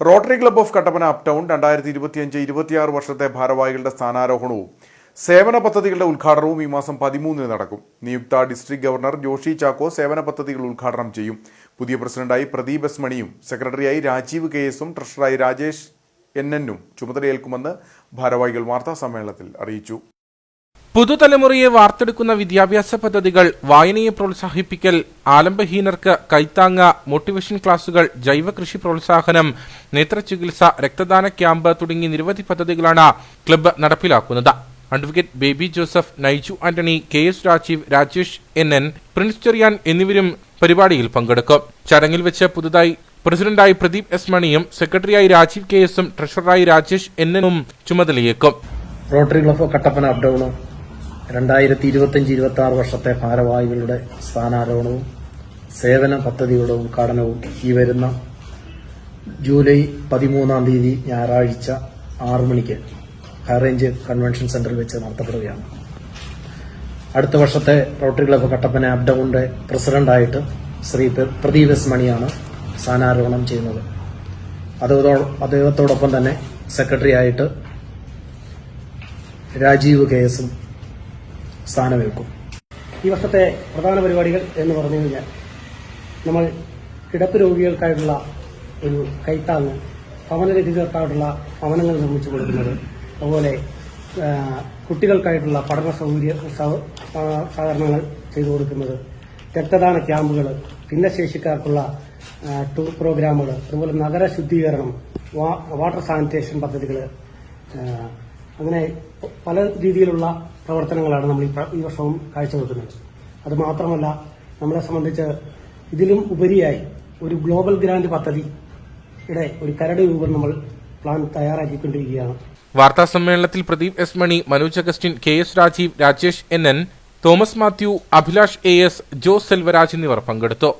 Rotary club of Kattappana uptown രണ്ടായിരത്തി ഇരുപത്തിയഞ്ച് ഇരുപത്തിയാറ് വർഷത്തെ ഭാരവാഹികളുടെ സ്ഥാനാരോഹണവും സേവന പദ്ധതികളുടെ ഉദ്ഘാടനവും ഈ മാസം പതിമൂന്നിന് നടക്കും. നിയുക്ത ഡിസ്ട്രിക്ട് ഗവർണർ ജോഷി ചാക്കോ സേവന പദ്ധതികൾ ഉദ്ഘാടനം ചെയ്യും. പുതിയ പ്രസിഡന്റായി പ്രദീപ് എസ് മണിയും സെക്രട്ടറിയായി രാജീവ് കെ എസും ട്രഷററായി രാജേഷ് എൻ എന്നും ചുമതലയേൽക്കുമെന്ന് ഭാരവാഹികൾ വാർത്താ സമ്മേളനത്തിൽ അറിയിച്ചു. പുതുതലമുറയെ വാർത്തെടുക്കുന്ന വിദ്യാഭ്യാസ പദ്ധതികൾ വായനയെ പ്രോത്സാഹിപ്പിക്കൽ ആലംബഹീനർക്ക് കൈത്താങ്ങ മോട്ടിവേഷൻ ക്ലാസുകൾ ജൈവ കൃഷി പ്രോത്സാഹനം നേത്രചികിത്സ രക്തദാന ക്യാമ്പ് തുടങ്ങി നിരവധി പദ്ധതികളാണ് ക്ലബ്ബ് നടപ്പിലാക്കുന്നത്. Advocate Baby Joseph Naiju Antony K S Rajeev Rajesh N N Prince Cherian എന്നിവരും പരിപാടിയിൽ പങ്കെടുക്കും. ചടങ്ങിൽ വെച്ച് പുതുതായി പ്രസിഡന്റായി പ്രദീപ് എസ് മണിയും സെക്രട്ടറിയായി രാജീവ് കെ എസും ട്രഷററായി രാജേഷ് എൻ എനും ചുമതലയേക്കും. Rotary club Kattappana uptown? രണ്ടായിരത്തി ഇരുപത്തിയഞ്ച് ഇരുപത്തി ആറ് വർഷത്തെ ഭാരവാഹികളുടെ സ്ഥാനാരോഹണവും സേവന പദ്ധതികളുടെ ഉദ്ഘാടനവും ഈ വരുന്ന ജൂലൈ പതിമൂന്നാം തീയതി ഞായറാഴ്ച ആറു മണിക്ക് ഹൈറേഞ്ച് കൺവെൻഷൻ സെന്ററിൽ വെച്ച് നടത്തപ്പെടുകയാണ്. അടുത്ത വർഷത്തെ റോട്ടറി ക്ലബ്ബ് കട്ടപ്പന അപ്ഡൌണിന്റെ പ്രസിഡന്റായിട്ട് ശ്രീ പ്ര- പ്രദീപ് എസ് മണിയാണ് സ്ഥാനാരോഹണം ചെയ്യുന്നത്. അദ്ദേഹത്തോടൊപ്പം തന്നെ സെക്രട്ടറി ആയിട്ട് രാജീവ് കെ എസും സ്ഥാനമേൽക്കും. ഈ വർഷത്തെ പ്രധാന പരിപാടികൾ എന്ന് പറഞ്ഞു കഴിഞ്ഞാൽ നമ്മൾ കിടപ്പ് രോഗികൾക്കായിട്ടുള്ള ഒരു കൈത്താങ്ങ് ഭവനരഹിതർക്കായിട്ടുള്ള ഭവനങ്ങൾ നിർമ്മിച്ചു കൊടുക്കുന്നത്. അതുപോലെ കുട്ടികൾക്കായിട്ടുള്ള പഠന സൗകര്യ സഹ- സഹ- സഹകരണങ്ങൾ ചെയ്തു കൊടുക്കുന്നത്. രക്തദാന ക്യാമ്പുകൾ ഭിന്നശേഷിക്കാർക്കുള്ള ടൂർ പ്രോഗ്രാമുകൾ അതുപോലെ നഗര ശുദ്ധീകരണം വാട്ടർ സാനിറ്റേഷൻ പദ്ധതികൾ അങ്ങനെ പല രീതിയിലുള്ള പ്രവർത്തനങ്ങളാണ് നമ്മൾ ഈ വർഷവും കാഴ്ചവെക്കുന്നത്. അത് മാത്രമല്ല നമ്മളെ സംബന്ധിച്ച് ഇതിലും ഉപരിയായി ഒരു ഗ്ലോബൽ ഗ്രാന്റ് പദ്ധതിയുടെ ഒരു കരട് രൂപം നമ്മൾ പ്ലാൻ തയ്യാറാക്കിക്കൊണ്ടിരിക്കുകയാണ്. വാർത്താ സമ്മേളനത്തിൽ Pradeep S Mani Manoj Augustine K S Rajeev Rajesh N N Thomas Mathew Abhilash A S Jose Selvaraj എന്നിവർ പങ്കെടുത്തു.